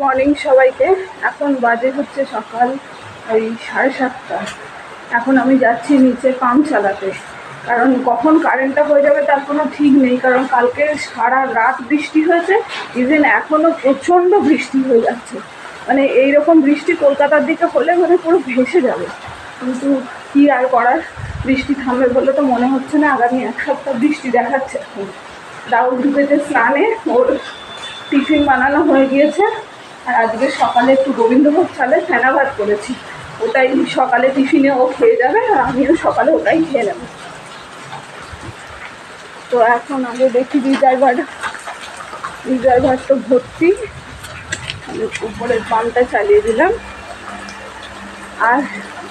Morning সবাইকে। এখন বাজে হচ্ছে সকাল ওই সাড়ে সাতটা। এখন আমি যাচ্ছি নিচে পাম্প চালাতে। কারণ কখন কারেন্টটা হয়ে যাবে তার কোনো ঠিক নেই। কারণ কালকে সারা রাত বৃষ্টি হয়েছে ইভেন এখনও প্রচণ্ড বৃষ্টি হয়ে যাচ্ছে। মানে এই রকম বৃষ্টি কলকাতার দিকে হলে মানে পুরো ভেসে যাবে। কিন্তু কী আর করার? বৃষ্টি থামবে বলে তো মনে হচ্ছে না। আগামী এক সপ্তাহ বৃষ্টি দেখাচ্ছে। এখন। রাহুল ঢুকেছে স্নানে ওর টিফিন বানানো হয়ে গিয়েছে। আর আজকে সকালে একটু গোবিন্দভোগ চালে ফেনা ভাত করেছি। ওটাই সকালে টিফিনে ও খেয়ে যাবে আর আমিও সকালে ওটাই খেয়ে নেব। তো এখন আগে দেখি রিজার্ভার। রিজার্ভার তো ভর্তি। আমি উপরের পাম্পটা চালিয়ে দিলাম। আর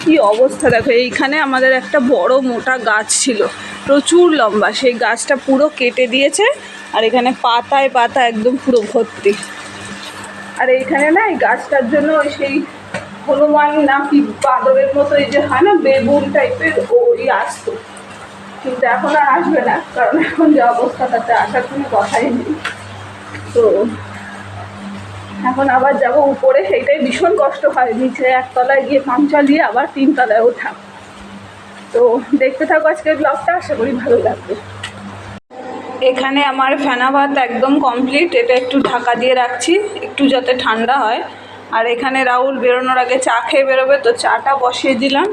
কি অবস্থা দেখো, এইখানে আমাদের একটা বড় মোটা গাছ ছিল। প্রচুর লম্বা, সেই গাছটা পুরো কেটে দিয়েছে। আর এখানে পাতায় পাতা একদম পুরো ভর্তি। আর এইখানে না এই গাছটার জন্য ওই সেই হনুমান না কি বাদরের মতো এই যে হয় না, বেগুন টাইপের ওই আসতো। কিন্তু এখন আর আসবে না, কারণ এখন যে অবস্থা তাতে আসার কোনো কথাই নেই। তো এখন আবার যাব উপরে, সেইটাই ভীষণ কষ্ট হয়। নিচে একতলায় গিয়ে পাম্প চালিয়ে আবার তিনতলায় ওঠা। তো দেখতে থাকো আজকের ব্লগটা আশা করি ভালো লাগবে। এখানে আমার ফেনা ভাত একদম কমপ্লিট এটা একটু ঢাকা দিয়ে রাখছি, একটু যাতে ঠান্ডা হয়। আর এখানে রাহুল বেরোনোর আগে চা খেয়ে বেরোবে, তো চাটা বসিয়ে দিলাম।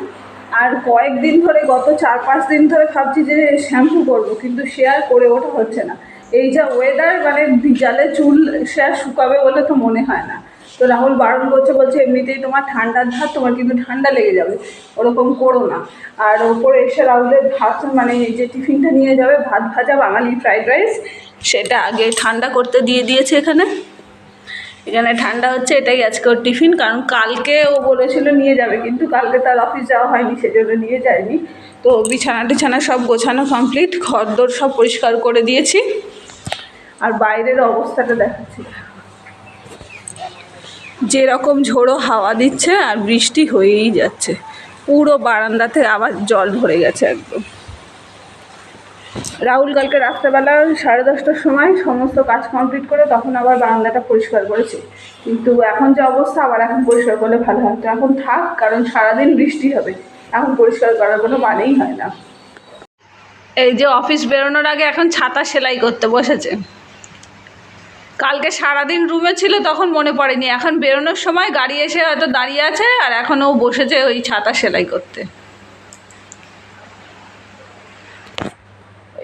আর কয়েকদিন ধরে, গত চার পাঁচ দিন ধরে ভাবছি যে শ্যাম্পু করব, কিন্তু সে আর করে ওঠা হচ্ছে না। এই যা ওয়েদার মানে বিজালে চুল সে আর শুকাবে বলে তো মনে হয় না। তো রাহুল বারণ করছে, বলছে, এমনিতেই তোমার ঠান্ডার ধার, তোমার কিন্তু ঠান্ডা লেগে যাবে, ওরকম করো না। আর ওপরে এসে রাহুলের ভাত মানে যে টিফিনটা নিয়ে যাবে, ভাত ভাজা বাঙালি ফ্রাইড রাইস, সেটা আগে ঠান্ডা করতে দিয়ে দিয়েছে এখানে। এখানে ঠান্ডা হচ্ছে, এটাই আজকে ওর টিফিন, কারণ কালকে ও বলেছিল নিয়ে যাবে, কিন্তু কালকে তার অফিস যাওয়া হয়নি, সেজন্য নিয়ে যায়নি। তো বিছানা টিছানা সব গোছানো কমপ্লিট ঘরদোর সব পরিষ্কার করে দিয়েছি। আর বাইরের অবস্থাটা দেখাচ্ছি। যেরকম ঝোড়ো হাওয়া দিচ্ছে আর বৃষ্টি হয়েই যাচ্ছে। পুরো বারান্দাতে আবার জল ভরে গেছে একদম। রাহুল, কালকে রাত্রেবেলা সাড়ে দশটার সময় সমস্ত কাজ কমপ্লিট করে তখন আবার বারান্দাটা পরিষ্কার করেছে। কিন্তু এখন যে অবস্থা, আবার এখন পরিষ্কার করলে ভালো হয়। তো এখন থাক, কারণ সারাদিন বৃষ্টি হবে। এখন পরিষ্কার করার কোনো মানেই হয় না। এই যে অফিস বেরোনোর আগে এখন ছাতা সেলাই করতে বসেছে। কালকে সারাদিন রুমে ছিল তখন মনে পড়েনি। এখন বেরোনোর সময় গাড়ি এসে হয়তো দাঁড়িয়ে আছে আর এখন ও বসেছে ওই ছাতা সেলাই করতে।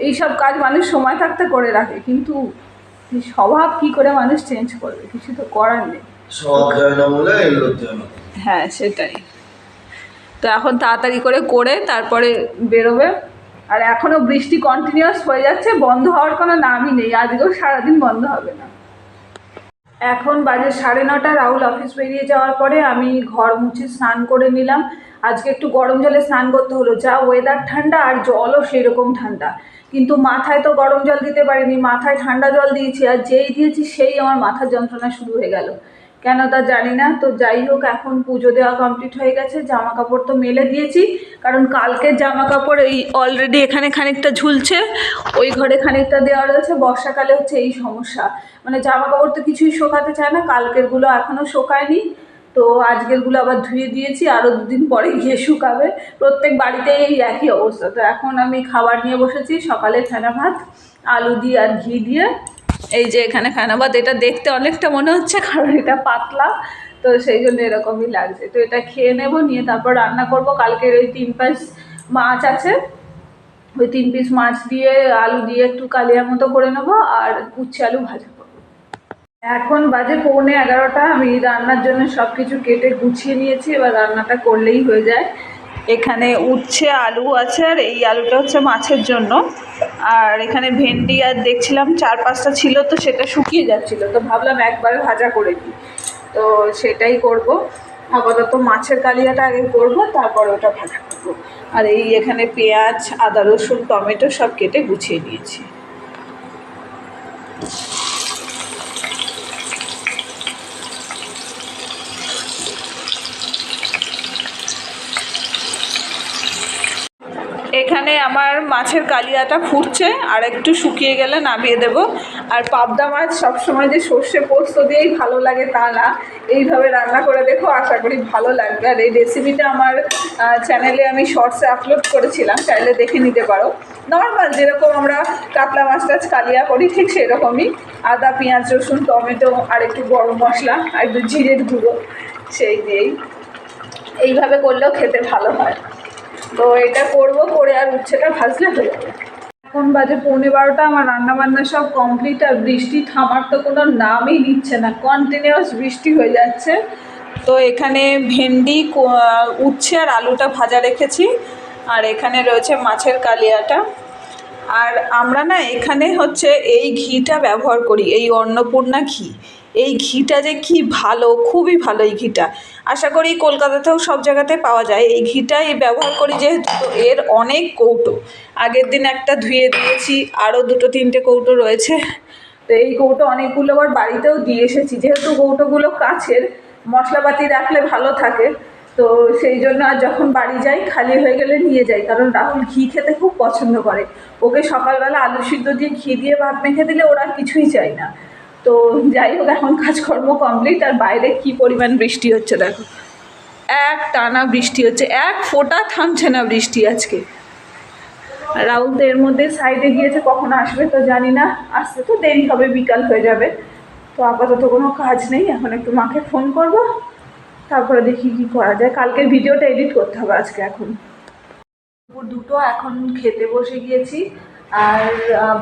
এইসব কাজ মানুষ সময় থাকতে করে রাখে কিন্তু স্বভাব কি করে মানুষ চেঞ্জ করবে? কিছু তো করার নেই। হ্যাঁ সেটাই। তো এখন তাড়াতাড়ি করে করে তারপরে বেরোবে। আর এখনও বৃষ্টি কন্টিনিউয়াস হয়ে যাচ্ছে বন্ধ হওয়ার কোনো নামই নেই। আজকেও সারাদিন বন্ধ হবে না। এখন বাজে সাড়ে নটা, রাহুল অফিস বেরিয়ে যাওয়ার পরে আমি ঘর মুছে স্নান করে নিলাম। আজকে একটু গরম জলে স্নান করতে হলো, যা ওয়েদার ঠান্ডা আর জলও সেই রকম ঠান্ডা। কিন্তু মাথায় তো গরম জল দিতে পারিনি, মাথায় ঠান্ডা জল দিয়েছি আর যেই দিয়েছি সেই আমার মাথার যন্ত্রণা শুরু হয়ে গেল। কেন তা জানি না। তো যাই হোক, এখন পুজো দেওয়া কমপ্লিট হয়ে গেছে। জামা কাপড় তো মেলে দিয়েছি। কারণ কালকের জামা কাপড় এই অলরেডি এখানে খানিকটা ঝুলছে। ওই ঘরে খানিকটা দেওয়া রয়েছে। বর্ষাকালে হচ্ছে এই সমস্যা। মানে জামা কাপড় তো কিছুই শোকাতে চায় না। কালকেরগুলো এখনও শোকায়নি। তো আজকেরগুলো আবার ধুয়ে দিয়েছি। আরও দুদিন পরে গিয়ে শুকাবে। প্রত্যেক বাড়িতেই এই একই অবস্থা। তো এখন আমি খাবার নিয়ে বসেছি। সকালে ছানা ভাত, আলু দিয়ে আর ঘি দিয়ে। এই যে এখানে ভাত এটা দেখতে অনেকটা মনে হচ্ছে কারণ এটা পাতলা, তো সেই জন্য এরকমই লাগছে। তো এটা খেয়ে নেব, নিয়ে তারপর রান্না করব। কালকের ওই তিন পিস মাছ আছে। ওই তিন পিস মাছ দিয়ে, আলু দিয়ে একটু কালিয়া মতো করে নেব আর উচ্ছে আলু ভাজা এখন বাজে পৌনে এগারোটা। আমি রান্নার জন্য সব কিছু কেটে গুছিয়ে নিয়েছি। এবার রান্নাটা করলেই হয়ে যায়। এখানে উচ্ছে আলু আছে আর এই আলুটা হচ্ছে মাছের জন্য। আর এখানে ভেন্ডি আর দেখছিলাম চার পাঁচটা ছিল তো সেটা শুকিয়ে যাচ্ছিল। তো ভাবলাম একবারে ভাজা করে দিই তো সেটাই করব। আপাতত মাছের কালিয়াটা আগে করব, তারপর ওটা ভাজা করব। আর এই এখানে পেঁয়াজ, আদা রসুন, টমেটো সব কেটে গুছিয়ে নিয়েছি। এখানে আমার মাছের কালিয়াটা ফুটছে, আর একটু শুকিয়ে গেলে নামিয়ে দেব। আর পাবদা মাছ সবসময় যে সর্ষে পোস্ত দিয়েই ভালো লাগে তা না। এইভাবে রান্না করে দেখো, আশা করি ভালো লাগবে। আর এই রেসিপিটা আমার চ্যানেলে আমি শর্টসে আপলোড করেছিলাম, চাইলে দেখে নিতে পারো। নর্মাল যেরকম আমরা কাতলা মাছ টাছ কালিয়া করি, ঠিক সেরকমই। আদা, পেঁয়াজ, রসুন, টমেটো, আর একটু গরম মশলা, আর একটু জিরের গুঁড়ো, সেই দিয়েই। এইভাবে করলেও খেতে ভালো হয়। তো এটা করব করে আর উচ্ছেটা ভাজলে হয়ে এখন বাজে পৌনে বারোটা, আমার রান্না বান্না সব কমপ্লিট আর বৃষ্টি থামার তো কোনো নামই নিচ্ছে না। কন্টিনিউয়াস বৃষ্টি হয়ে যাচ্ছে। তো এখানে ভেন্ডি উচ্ছে আর আলুটা ভাজা রেখেছি। আর এখানে রয়েছে মাছের কালিয়াটা। আর আমরা না এখানে হচ্ছে এই ঘিটা ব্যবহার করি, এই অন্নপূর্ণা ঘি। এই ঘিটা যে কি ভালো, খুবই ভালো এই ঘিটা। আশা করি কলকাতাতেও সব জায়গাতে পাওয়া যায়। এই ঘিটাই ব্যবহার করি যেহেতু তো এর অনেক কৌটো। আগের দিন একটা ধুয়ে দিয়েছি, আরও দুটো তিনটে কৌটো রয়েছে। তো এই কৌটো অনেকগুলো আবার বাড়িতেও দিয়ে এসেছি। যেহেতু কৌটোগুলো কাছের, মশলাপাতি রাখলে ভালো থাকে। তো সেই জন্য আর যখন বাড়ি যাই, খালি হয়ে গেলে নিয়ে যাই। কারণ রাহুল ঘি খেতে খুব পছন্দ করে। ওকে সকালবেলা আলু সিদ্ধ দিয়ে ঘি দিয়ে ভাত মেখে দিলে ওরা কিছুই চাই না। তো যাই হোক, এখন কাজকর্ম কমপ্লিট আর বাইরে কি পরিমাণ বৃষ্টি হচ্ছে দেখো। এক টানা বৃষ্টি হচ্ছে, এক ফোঁটা থামছে না বৃষ্টি আজকে। রাহুল তো এর মধ্যে সাইডে গিয়েছে, কখন আসবে তো জানি না। আসতে তো দেরি হবে, বিকাল হয়ে যাবে। তো আপাতত কোনো কাজ নেই, এখন একটু মাকে ফোন করব, তারপরে দেখি কি করা যায়। কালকের ভিডিওটা এডিট করতে হবে আজকে এখন। দুপুর দুটো, এখন খেতে বসে গিয়েছি, আর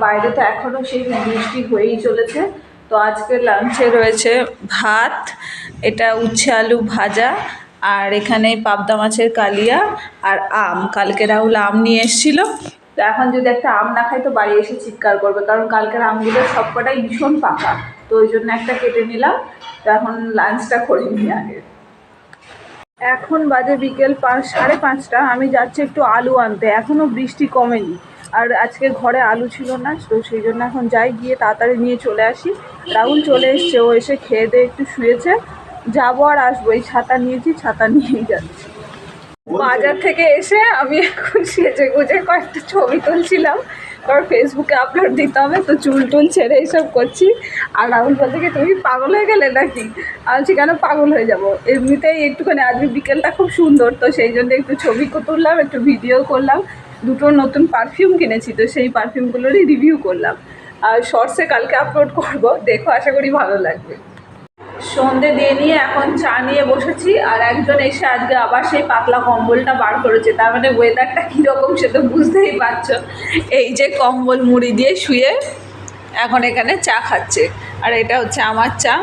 বাইরে তো এখনও সেই বৃষ্টি হয়েই চলেছে। তো আজকে লাঞ্চে রয়েছে ভাত, এটা উচ্ছে আলু ভাজা, আর এখানে পাবদা মাছের কালিয়া আর আম। কালকে রাহুল আম নিয়ে এসেছিল। তো এখন যদি একটা আম না খাই তো বাড়ি এসে চিৎকার করবে। কারণ কালকের আমগুলো সবকটাই ভীষণ পাকা। তো ওই জন্য একটা কেটে নিলাম। তো এখন লাঞ্চটা করে নিই আগে। এখন বাজে বিকেল পাঁচ, সাড়ে পাঁচটা। আমি যাচ্ছি একটু আলু আনতে। এখনও বৃষ্টি কমেনি। আর আজকে ঘরে আলু ছিল না তো সেই জন্য এখন যাই গিয়ে তাড়াতাড়ি নিয়ে চলে আসি। রাহুল চলে এসছে ও এসে খেয়ে দিয়ে একটু শুয়েছে। যাব আর আসব এই ছাতা নিয়েছি ছাতা নিয়েই যাচ্ছি। বাজার থেকে এসে আমি এখন সেজে গুজে কয়েকটা ছবি তুলছিলাম। কারণ ফেসবুকে আপলোড দিতে হবে তো চুল টুল ছেড়ে এইসব করছি। আর রাহুল বলছে কি তুমি পাগল হয়ে গেলে নাকি? আমি কেন পাগল হয়ে যাব? এমনিতেই একটুখানি আজকে বিকেলটা খুব সুন্দর তো সেই জন্য একটু ছবি তুললাম একটু ভিডিও করলাম। দুটো নতুন পারফিউম কিনেছি, তো সেই পারফিউমগুলোরই রিভিউ করলাম। আর শর্টসে কালকে আপলোড করব, দেখো, আশা করি ভালো লাগবে। সন্ধে দিয়ে নিয়ে এখন চা নিয়ে বসেছি, আর একজন এসে আজকে আবার সেই পাতলা কম্বলটা বার করেছে। তার মানে ওয়েদারটা কীরকম সে তো বুঝতেই পারছ। এই যে কম্বল মুড়ি দিয়ে শুয়ে এখন এখানে চা খাচ্ছে। আর এটা হচ্ছে আমার চা।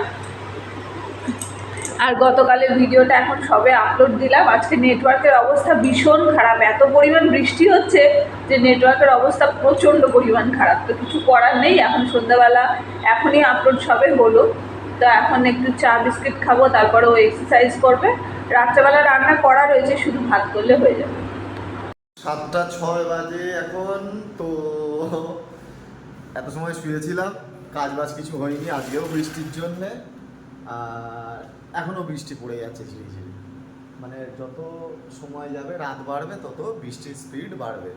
আর গতকালের ভিডিওটা এখন সবে আপলোড দিলাম। আজকে নেটওয়ার্কের অবস্থা ভীষণ খারাপ। এত পরিমাণ বৃষ্টি হচ্ছে যে নেটওয়ার্কের অবস্থা প্রচণ্ড পরিমাণ খারাপ। তো কিছু করার নেই, এখন সন্ধ্যাবেলা এখনই আপলোড সবে হলো। তো এখন একটু চা, বিস্কিট খাব, তারপরে ও এক্সারসাইজ করবে। রাত্রেবেলা রান্না করা রয়েছে, শুধু ভাত করলে হয়ে যাবে। সাতটা ছয় বাজে এখন, তো এত সময় শুয়েছিলাম, কাজ বাজ কিছু হয়নি। আজকেও বৃষ্টির জন্যে। আর এখনও বৃষ্টি পড়ে যাচ্ছে ঝিরিঝিরি। মানে যত সময় যাবে রাত বাড়বে তত বৃষ্টির স্পিড বাড়বে।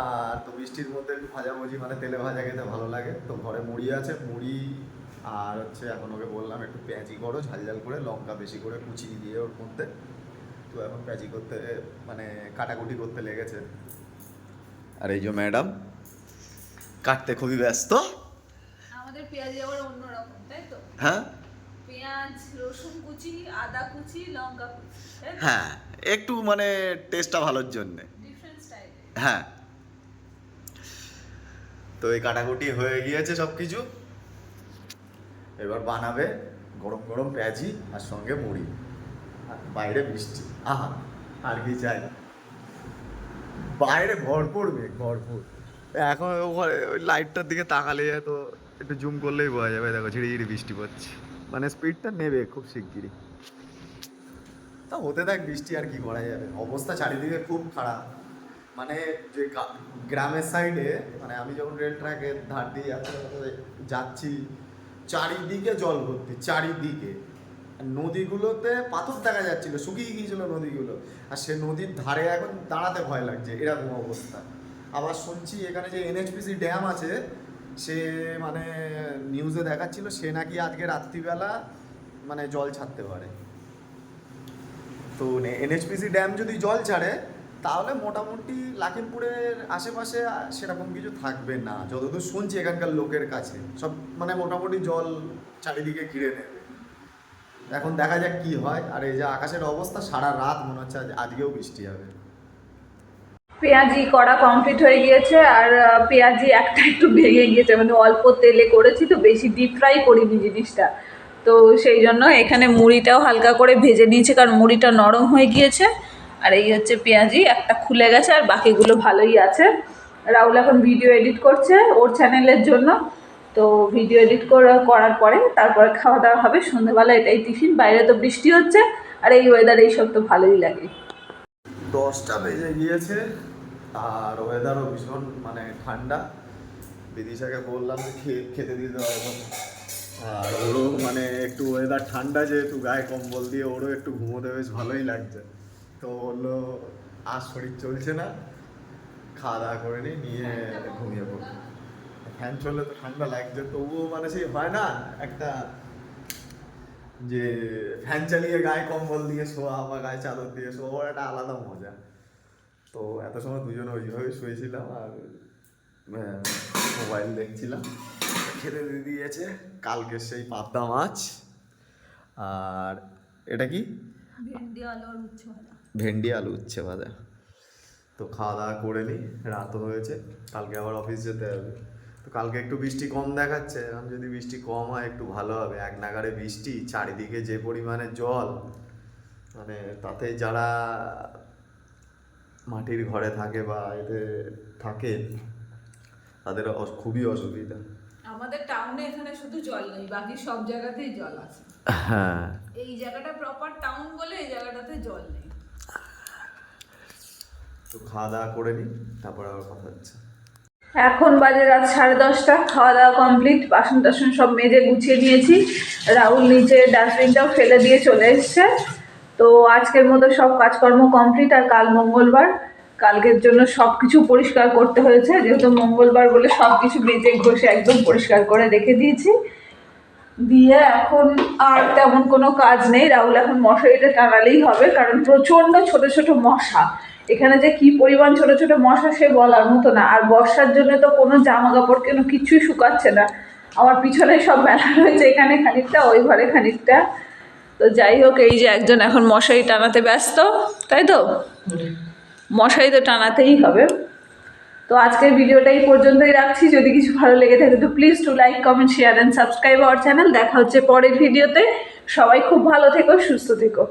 আর তো বৃষ্টির মধ্যে একটু ভাজাভুজি মানে তেলে ভাজা খেতে ভালো লাগে। তো ঘরে মুড়ি আছে মুড়ি আর হচ্ছে এখন ওকে বললাম একটু পেঁয়াজি করো ঝাল ঝাল করে লঙ্কা বেশি করে কুচি দিয়ে ওর মধ্যে। তো এখন পেঁয়াজি করতে মানে কাটাকুটি করতে লেগেছে। আর এই যে ম্যাডাম কাটতে খুবই ব্যস্ত। আমাদের পেঁয়াজি আবার অন্যরকম তাই তো? হ্যাঁ? পেঁয়াজ রসুন কুচি আদা কুচি লঙ্কা কুচি হ্যাঁ একটু মানে টেস্টটা ভালোর জন্যে। হ্যাঁ। তো এই কাটাকুটি হয়ে গিয়েছে সব কিছু এবার বানাবে গরম গরম পেঁয়াজি আর সঙ্গে মুড়ি। আর বাইরে বৃষ্টি আহা আর কি চাই। বাইরে ভরপুর মেঘ ভরপুর। এখন ওই লাইটটার দিকে তাকালে যায় তো একটু জুম করলেই বোঝা যাবে দেখো ঝিরি ঝিরি বৃষ্টি পড়ছে। মানে স্পিডটা নেবে খুব শিগগিরই। তা হতে থাক বৃষ্টি আর কি করা যাবে। অবস্থা চারিদিকে খুব খারাপ। মানে যে গ্রামের সাইডে মানে আমি যখন রেল ট্র্যাকের ধার দিয়ে যাচ্ছি যাচ্ছি, চারিদিকে জল ভর্তি, চারিদিকে। নদীগুলোতে পাথর দেখা যাচ্ছিল, শুকিয়ে গিয়েছিল নদীগুলো। আর সে নদীর ধারে এখন দাঁড়াতে ভয় লাগছে, এরকম অবস্থা। আবার শুনছি এখানে যে এনএইচপিসি ড্যাম আছে সে মানে নিউজে দেখাচ্ছিল, সে নাকি আজকে রাত্রিবেলা মানে জল ছাড়তে পারে। তো এনএইচপিসি ড্যাম যদি জল ছাড়ে, তাহলে মোটামুটি লাখিমপুরের আশেপাশে সেরকম কিছু থাকবে না। যতদূর শুনছি এখানকার লোকের কাছে, সব মানে মোটামুটি জল চারিদিকে ঘিরে নেবে। এখন দেখা যাক কি হয়, আর এই যে আকাশের অবস্থা সারা রাত মনে হচ্ছে, আজ- আজকেও বৃষ্টি হবে। পেঁয়াজি করা কমপ্লিট হয়ে গিয়েছে আর পেঁয়াজি একটা একটু ভেঙে গিয়েছে। মানে অল্প তেলে করেছি তো বেশি ডিপ ফ্রাই করিনি জিনিসটা। তো সেই জন্য এখানে মুড়িটাও হালকা করে ভেজে নিয়েছে কারণ মুড়িটা নরম হয়ে গিয়েছে। আর এই হচ্ছে পেঁয়াজি, একটা খুলে গেছে আর বাকিগুলো ভালোই আছে। রাহুল এখন ভিডিও এডিট করছে ওর চ্যানেলের জন্য। তো ভিডিও এডিট করার পরে তারপরে খাওয়া দাওয়া হবে। সন্ধ্যেবেলা এটাই টিফিন বাইরে তো বৃষ্টি হচ্ছে। আর এই ওয়েদার এইসব তো ভালোই লাগে। দশটা বেজে গিয়েছে। আর ওয়েদারও ভীষণ মানে ঠান্ডা। বিদিশাকে বললাম যে খেতে দিতে হবে। আর ওরও মানে একটু ওয়েদার ঠান্ডা যেহেতু, গায়ে কম্বল দিয়ে ওরও একটু ঘুমোতে বেশ ভালোই লাগছে। তো বলল, আর শরীর চলছে না। খাওয়া দাওয়া করে নি, নিয়ে ঘুমিয়ে পড়ব ফ্যান চললে তো ঠান্ডা লাগছে। তবুও মানে সেই হয় না, একটা যে ফ্যান চালিয়ে গায়ে কম্বল দিয়ে শোয়া বা গায়ে চাদর দিয়ে শোয়া একটা আলাদা মজা। তো এত সময় দুজনে ওইভাবে শুয়েছিলাম আর মোবাইল দেখছিলাম। খেতে দিয়ে দিয়েছে কালকে সেই পাবদা মাছ। আর এটা কি? ভেন্ডি আলু আর উচ্ছে ভাজা। ভেন্ডি আলু উচ্ছে ভাজা। তো খাওয়া দাওয়া করে নিই রাতও হয়েছে কালকে আবার অফিস যেতে হবে। তো কালকে একটু বৃষ্টি কম দেখাচ্ছে এখন যদি বৃষ্টি কম হয় একটু ভালো হবে। এক নাগারে বৃষ্টি চারিদিকে যে পরিমাণে জল মানে তাতে যারা মাটির ঘরে থাকে বা এতে থাকে তাদের খুবই অসুবিধা। আমাদের টাউনে এখানে শুধু জল নেই বাকি সব জায়গাতেই জল আছে। হ্যাঁ। এই জায়গাটা প্রপার টাউন বলে এই জায়গাটাতে জল নেই। তো খাওয়া দাওয়া করে নিই তারপর আবার কথা হচ্ছে। এখন বাজে রাত সাড়ে দশটা খাওয়া দাওয়া কমপ্লিট বাসন টাসন সব মেজে গুছিয়ে নিয়েছি। রাহুল নিচে ডাস্টবিনটাও ফেলে দিয়ে চলে এসছে। তো আজকের মতো সব কাজকর্ম কমপ্লিট আর কাল মঙ্গলবার। কালকের জন্য সব কিছু পরিষ্কার করতে হয়েছে, যেহেতু মঙ্গলবার বলে সব কিছু মেজে ঘষে একদম পরিষ্কার করে রেখে দিয়েছি। দিয়ে এখন আর তেমন কোনো কাজ নেই। রাহুল এখন মশারিটা টানালেই হবে, কারণ প্রচণ্ড ছোট ছোট মশা। এখানে যে কি পরিমাণ ছোট ছোট মশা সে বলার মতো না। আর বর্ষার জন্য তো কোনো জামা কাপড় কেন কিছুই শুকাচ্ছে না। আমার পিছনে সব মেলা রয়েছে, এখানে খানিকটা, ওই ঘরে খানিকটা। তো যাই হোক, এই যে একজন এখন মশারি টানাতে ব্যস্ত, তাই তো? মশারি তো টানাতেই হবে। তো আজকের ভিডিওটা এই পর্যন্তই রাখছি। যদি কিছু ভালো লেগে থাকে, তো please to like comment share and subscribe our channel দেখা হচ্ছে পরের ভিডিওতে। সবাই খুব ভালো থেকো, সুস্থ থেকো।